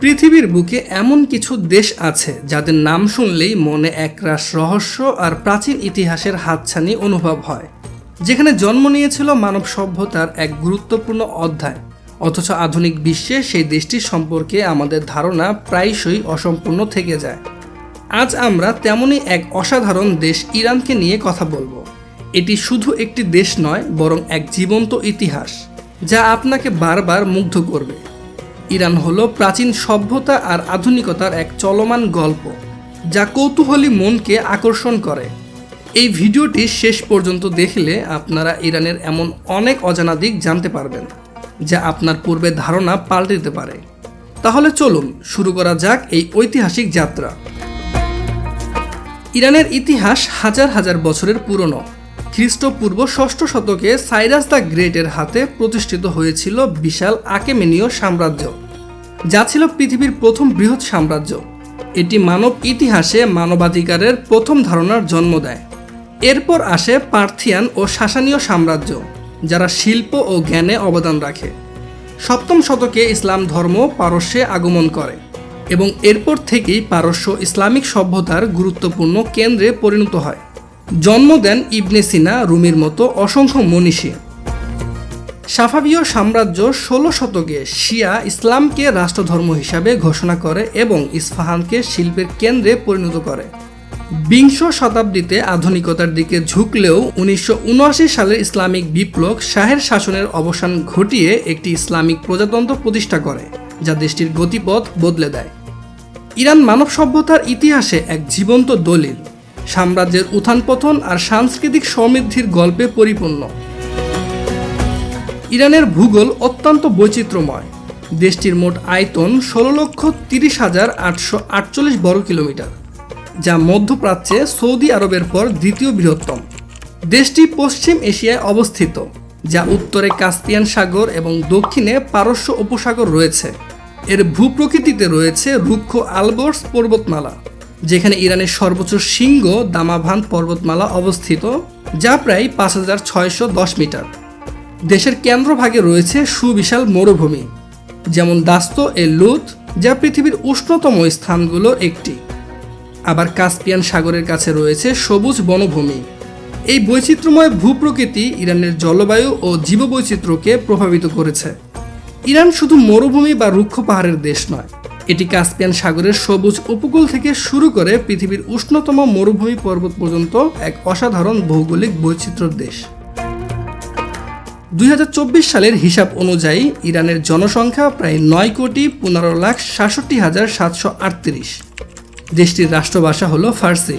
পৃথিবীর বুকে এমন কিছু দেশ আছে যাদের নাম শুনলেই মনে এক একরাশ রহস্য আর প্রাচীন ইতিহাসের হাতছানি অনুভব হয়। যেখানে জন্ম নিয়েছিল মানব সভ্যতার এক গুরুত্বপূর্ণ অধ্যায়। অথচ আধুনিক বিশ্বে সেই দেশটির সম্পর্কে আমাদের ধারণা প্রায়শই অসম্পূর্ণ থেকে যায়। আজ আমরা তেমনই এক অসাধারণ দেশ ইরানকে নিয়ে কথা বলব। এটি শুধু একটি দেশ নয়, বরং এক জীবন্ত ইতিহাস, যা আপনাকে বারবার মুগ্ধ করবে। ইরান হলো প্রাচীন সভ্যতা আর আধুনিকতার এক চলমান গল্প, যা কৌতূহলী মনকে আকর্ষণ করে। এই ভিডিওটি শেষ পর্যন্ত দেখলে আপনারা ইরানের এমন অনেক অজানা দিক জানতে পারবেন, যা আপনার পূর্বে ধারণা পাল্টে দিতে পারে। তাহলে চলুন শুরু করা যাক এই ঐতিহাসিক যাত্রা। ইরানের ইতিহাস হাজার হাজার বছরের পুরনো। খ্রিস্টপূর্ব ষষ্ঠ শতকে সাইরাস দ্য গ্রেটের হাতে প্রতিষ্ঠিত হয়েছিল বিশাল আকেমেনীয় সাম্রাজ্য, যা ছিল পৃথিবীর প্রথম বৃহৎ সাম্রাজ্য। এটি মানব ইতিহাসে মানবাধিকারের প্রথম ধারণার জন্ম দেয়। এরপর আসে পার্থিয়ান ও শাসানীয় সাম্রাজ্য, যারা শিল্প ও জ্ঞানে অবদান রাখে। সপ্তম শতকে ইসলাম ধর্ম পারস্যে আগমন করে এবং এরপর থেকেই পারস্য ইসলামিক সভ্যতার গুরুত্বপূর্ণ কেন্দ্রে পরিণত হয়। জন্ম দেন ইবনে সিনা রুমির মতো অসংখ্য মনীষী। সাফাবীয় সাম্রাজ্য ষোলো শতকে শিয়া ইসলামকে রাষ্ট্রধর্ম হিসাবে ঘোষণা করে এবং ইস্ফাহানকে শিল্পের কেন্দ্রে পরিণত করে। বিংশ শতাব্দীতে আধুনিকতার দিকে ঝুঁকলেও উনিশশো উনআশি সালের ইসলামিক বিপ্লব শাহের শাসনের অবসান ঘটিয়ে একটি ইসলামিক প্রজাতন্ত্র প্রতিষ্ঠা করে, যা দেশটির গতিপথ বদলে দেয়। ইরান মানব সভ্যতার ইতিহাসে এক জীবন্ত দলিল। সাম্রাজ্যের উত্থান পতন আর সাংস্কৃতিক সমৃদ্ধির গল্পে পরিপূর্ণ। ইরানের ভূগোল অত্যন্ত বৈচিত্র্যময়। দেশটির মোট আয়তন ষোলো লক্ষ তিরিশ হাজার আটশো আটচল্লিশ বর্গ কিলোমিটার, যা মধ্যপ্রাচ্যে সৌদি আরবের পর দ্বিতীয় বৃহত্তম। দেশটি পশ্চিম এশিয়ায় অবস্থিত, যা উত্তরে কাস্পিয়ান সাগর এবং দক্ষিণে পারস্য উপসাগর রয়েছে। এর ভূপ্রকৃতিতে রয়েছে রুক্ষ আলবোর্স পর্বতমালা। যেখানে ইরানের সর্বোচ্চ শৃঙ্গ দামাভান পর্বতমালা অবস্থিত, যা প্রায় পাঁচ হাজার ছয়শো দশ মিটার। দেশের কেন্দ্রভাগে রয়েছে সুবিশাল মরুভূমি, যেমন দাস্ত এ লুত, যা পৃথিবীর উষ্ণতম স্থানগুলোর একটি। আবার কাস্পিয়ান সাগরের কাছে রয়েছে সবুজ বনভূমি। এই বৈচিত্র্যময় ভূপ্রকৃতি ইরানের জলবায়ু ও জীববৈচিত্র্যকে প্রভাবিত করেছে। ইরান শুধু মরুভূমি বা রুক্ষ পাহাড়ের দেশ নয় এটি কাস্পিয়ান সাগরের সবুজ উপকূল থেকে শুরু করে পৃথিবীর উষ্ণতম মরুভূমি পর্বত পর্যন্ত এক অসাধারণ ভৌগোলিক বৈচিত্র্যের দেশ। দুই হাজার চব্বিশ সালের হিসাব অনুযায়ী ইরানের জনসংখ্যা প্রায় নয় কোটি পনেরো লাখ সাতষট্টি হাজার সাতশো আটত্রিশ। দেশটির রাষ্ট্রভাষা হল ফার্সি,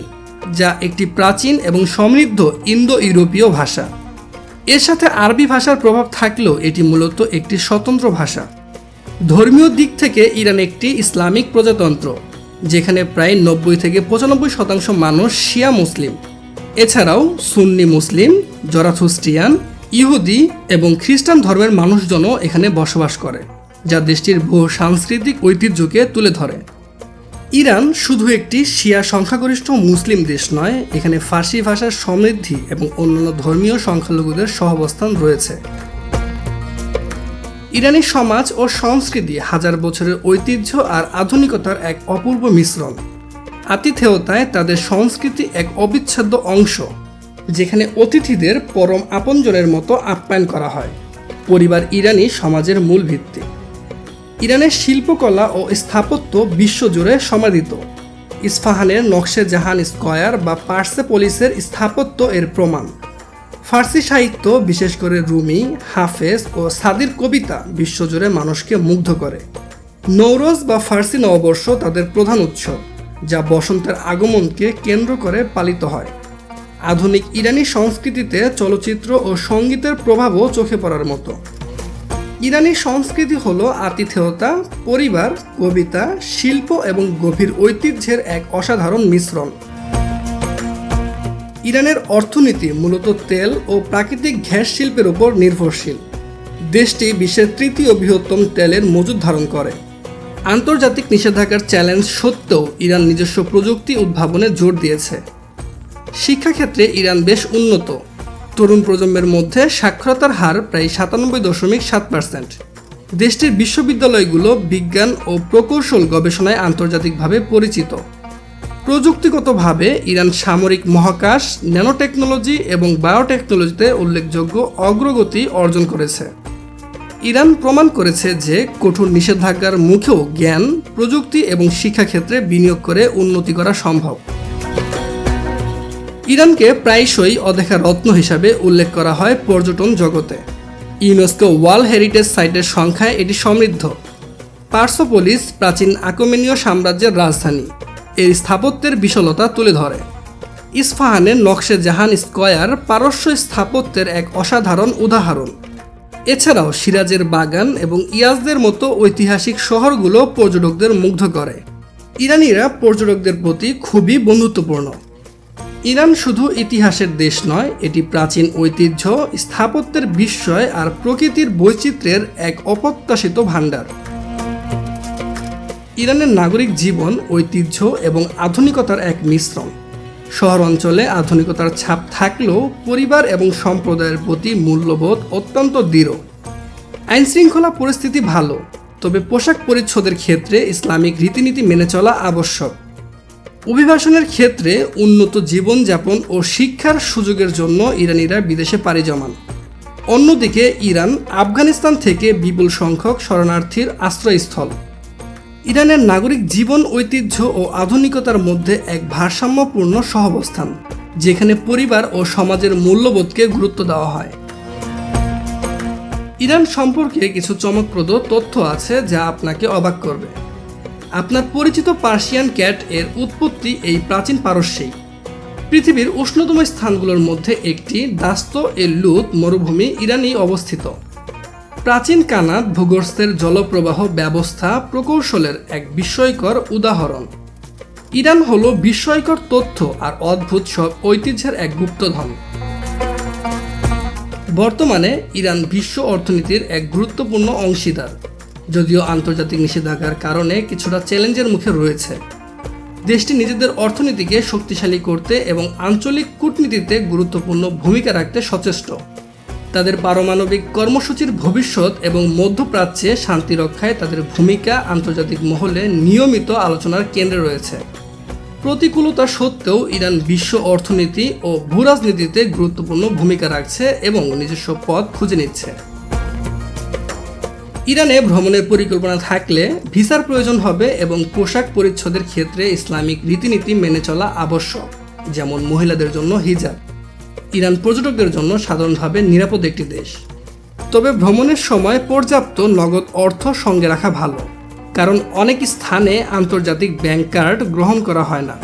যা একটি প্রাচীন এবং সমৃদ্ধ ইন্দো ইউরোপীয় ভাষা। এর সাথে আরবি ভাষার প্রভাব থাকলেও এটি মূলত একটি স্বতন্ত্র ভাষা। ধর্মীয় দিক থেকে ইরান একটি ইসলামিক প্রজাতন্ত্র, যেখানে প্রায় নব্বই থেকে পঁচানব্বই শতাংশ মানুষ শিয়া মুসলিম। এছাড়াও সুন্নি মুসলিম জরাথুস্ট্রিয়ান ইহুদি এবং খ্রিস্টান ধর্মের মানুষজনও এখানে বসবাস করে, যা দেশটির বহু সাংস্কৃতিক ঐতিহ্যকে তুলে ধরে। ইরান শুধু একটি শিয়া সংখ্যাগরিষ্ঠ মুসলিম দেশ নয়, এখানে ফার্সি ভাষার সমৃদ্ধি এবং অন্যান্য ধর্মীয় সংখ্যালঘুদের সহাবস্থান রয়েছে। ইরানি সমাজ ও সংস্কৃতি হাজার বছরের ঐতিহ্য আর আধুনিকতার এক অপূর্ব মিশ্রণ। আতিথেয়তায় তাদের সংস্কৃতি এক অবিচ্ছেদ্য অংশ, যেখানে অতিথিদের পরম আপনজনের মতো আপ্যায়ন করা হয়। পরিবার ইরানি সমাজের মূল ভিত্তি। ইরানের শিল্পকলা ও স্থাপত্য বিশ্বজুড়ে সমাদিত। ইস্ফাহানের নকশে জাহান স্কয়ার বা পার্সেপোলিসের স্থাপত্য এর প্রমাণ। ফার্সি সাহিত্য, বিশেষ করে রুমি, হাফেজ ও সাদির কবিতা বিশ্বজুড়ে মানুষকে মুগ্ধ করে। নৌরোজ বা ফার্সি নববর্ষ তাদের প্রধান উৎসব, যা বসন্তের আগমনকে কেন্দ্র করে পালিত হয়। আধুনিক ইরানি সংস্কৃতিতে চলচ্চিত্র ও সঙ্গীতের প্রভাবও চোখে পড়ার মতো। ইরানি সংস্কৃতি হল আতিথেয়তা, পরিবার, কবিতা, শিল্প এবং গভীর ঐতিহ্যের এক অসাধারণ মিশ্রণ। ইরানের অর্থনীতি মূলত তেল ও প্রাকৃতিক গ্যাস শিল্পের উপর নির্ভরশীল। দেশটি বিশ্বের তৃতীয় বৃহত্তম তেলের মজুদ ধারণ করে। আন্তর্জাতিক নিষেধাজ্ঞার চ্যালেঞ্জ সত্ত্বেও ইরান নিজস্ব প্রযুক্তি উদ্ভাবনে জোর দিয়েছে। শিক্ষাক্ষেত্রে ইরান বেশ উন্নত। তরুণ প্রজন্মের মধ্যে সাক্ষরতার হার প্রায় সাতানব্বই দশমিক সাত পার্সেন্ট দেশটির বিশ্ববিদ্যালয়গুলো বিজ্ঞান ও প্রকৌশল গবেষণায় আন্তর্জাতিকভাবে পরিচিত। প্রযুক্তিগতভাবে ইরান সামরিক মহাকাশ, ন্যানোটেকনোলজি এবং বায়োটেকনোলজিতে উল্লেখযোগ্য অগ্রগতি অর্জন করেছে। ইরান প্রমাণ করেছে যে কঠোর নিষেধাজ্ঞার মুখেও জ্ঞান, প্রযুক্তি এবং শিক্ষাক্ষেত্রে বিনিয়োগ করে উন্নতি করা সম্ভব। ইরানকে প্রায়শই অদেখা রত্ন হিসাবে উল্লেখ করা হয় পর্যটন জগতে। ইউনেস্কো ওয়ার্ল্ড হেরিটেজ সাইটের সংখ্যায় এটি সমৃদ্ধ। পার্সোপোলিস প্রাচীন আকমেনীয় সাম্রাজ্যের রাজধানী। এর স্থাপত্যের বিশলতা তুলে ধরে। ইস্পাহানের নকশে জাহান স্কয়ার পারস্য স্থাপত্যের এক অসাধারণ উদাহরণ। এছাড়াও সিরাজের বাগান এবং ইয়াজদের মতো ঐতিহাসিক শহরগুলো পর্যটকদের মুগ্ধ করে। ইরানিরা পর্যটকদের প্রতি খুবই বন্ধুত্বপূর্ণ। ইরান শুধু ইতিহাসের দেশ নয়, এটি প্রাচীন ঐতিহ্য, স্থাপত্যের বিস্ময় আর প্রকৃতির বৈচিত্র্যের এক অপ্রত্যাশিত ভাণ্ডার। ইরানের নাগরিক জীবন, ঐতিহ্য এবং আধুনিকতার এক মিশ্রণ। শহর অঞ্চলে আধুনিকতার ছাপ থাকলেও পরিবার এবং সম্প্রদায়ের প্রতি মূল্যবোধ অত্যন্ত দৃঢ়। আইন শৃঙ্খলা পরিস্থিতি ভালো, তবে পোশাক পরিচ্ছদের ক্ষেত্রে ইসলামিক রীতিনীতি মেনে চলা আবশ্যক। অভিবাসনের ক্ষেত্রে উন্নত জীবনযাপন ও শিক্ষার সুযোগের জন্য ইরানিরা বিদেশে পাড়ি জমান। অন্যদিকে ইরান, আফগানিস্তান থেকে বিপুল সংখ্যক শরণার্থীর আশ্রয়স্থল। ইরানের নাগরিক জীবন, ঐতিহ্য ও আধুনিকতার মধ্যে এক ভারসাম্যপূর্ণ সহাবস্থান, যেখানে পরিবার ও সমাজের মূল্যবোধকে গুরুত্ব দেওয়া হয়। ইরান সম্পর্কে কিছু চমকপ্রদ তথ্য আছে যা আপনাকে অবাক করবে। আপনার পরিচিত পার্সিয়ান ক্যাট এর উৎপত্তি এই প্রাচীন পারস্যেই। পৃথিবীর উষ্ণতম স্থানগুলোর মধ্যে একটি দাস্ত এ লুত মরুভূমি ইরানেই অবস্থিত। প্রাচীন কানাত ভূগর্ভের জলপ্রবাহ ব্যবস্থা প্রকৌশলের এক বিস্ময়কর উদাহরণ। ইরান হলো বিস্ময়কর তথ্য আর অদ্ভুত সব ঐতিহ্যের এক গুপ্তধন। বর্তমানে ইরান বিশ্ব অর্থনীতির এক গুরুত্বপূর্ণ অংশীদার, যদিও আন্তর্জাতিক নিষেধাজ্ঞার কারণে কিছুটা চ্যালেঞ্জের মুখে রয়েছে। দেশটি নিজেদের অর্থনীতিকে শক্তিশালী করতে এবং আঞ্চলিক কূটনীতিতে গুরুত্বপূর্ণ ভূমিকা রাখতে সচেষ্ট। তাদের পারমাণবিক কর্মসূচির ভবিষ্যৎ এবং মধ্যপ্রাচ্যে শান্তি রক্ষায় তাদের ভূমিকা আন্তর্জাতিক মহলে নিয়মিত আলোচনার কেন্দ্রে রয়েছে। প্রতিকূলতা সত্ত্বেও ইরান বিশ্ব অর্থনীতি ও ভূরাজনীতিতে গুরুত্বপূর্ণ ভূমিকা রাখছে এবং নিজস্ব পথ খুঁজে নিচ্ছে। ইরানে ভ্রমণের পরিকল্পনা থাকলে ভিসার প্রয়োজন হবে এবং পোশাক পরিচ্ছদের ক্ষেত্রে ইসলামিক রীতিনীতি মেনে চলা আবশ্যক, যেমন মহিলাদের জন্য হিজাব। ইরান পর্যটকদের জন্য সাধারণভাবে নিরাপদ একটি দেশ। তবে ভ্রমণের সময় পর্যাপ্ত নগদ অর্থ সঙ্গে রাখা ভালো, কারণ অনেক স্থানে আন্তর্জাতিক ব্যাংক কার্ড গ্রহণ করা হয় না।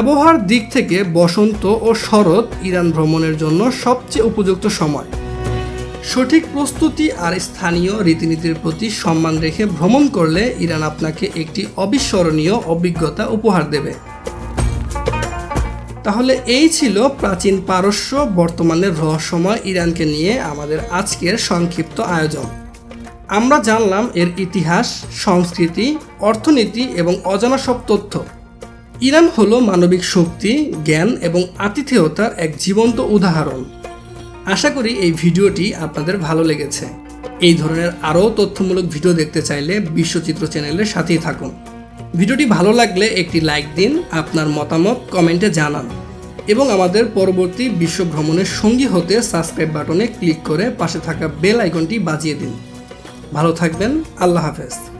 আবহাওয়ার দিক থেকে বসন্ত ও শরৎ ইরান ভ্রমণের জন্য সবচেয়ে উপযুক্ত সময়। সঠিক প্রস্তুতি আর স্থানীয় রীতিনীতির প্রতি সম্মান রেখে ভ্রমণ করলে ইরান আপনাকে একটি অবিস্মরণীয় অভিজ্ঞতা উপহার দেবে। তাহলে এই ছিল প্রাচীন পারস্য বর্তমানের রহস্যময় ইরানকে নিয়ে আমাদের আজকের সংক্ষিপ্ত আয়োজন। আমরা জানলাম এর ইতিহাস, সংস্কৃতি, অর্থনীতি এবং অজানা সব তথ্য। ইরান হলো মানবিক শক্তি, জ্ঞান এবং আতিথেয়তার এক জীবন্ত উদাহরণ। আশা করি এই ভিডিওটি আপনাদের ভালো লেগেছে। এই ধরনের আরও তথ্যমূলক ভিডিও দেখতে চাইলে বিশ্বচিত্র চ্যানেলের সাথেই থাকুন। ভিডিওটি ভালো লাগলে একটি লাইক দিন, আপনার মতামত কমেন্টে জানান। এবং আমাদের পরবর্তী বিশ্ব ভ্রমণের সঙ্গী হতে সাবস্ক্রাইব বাটনে ক্লিক করে পাশে থাকা বেল আইকনটি বাজিয়ে দিন। ভালো থাকবেন, আল্লাহ হাফেজ।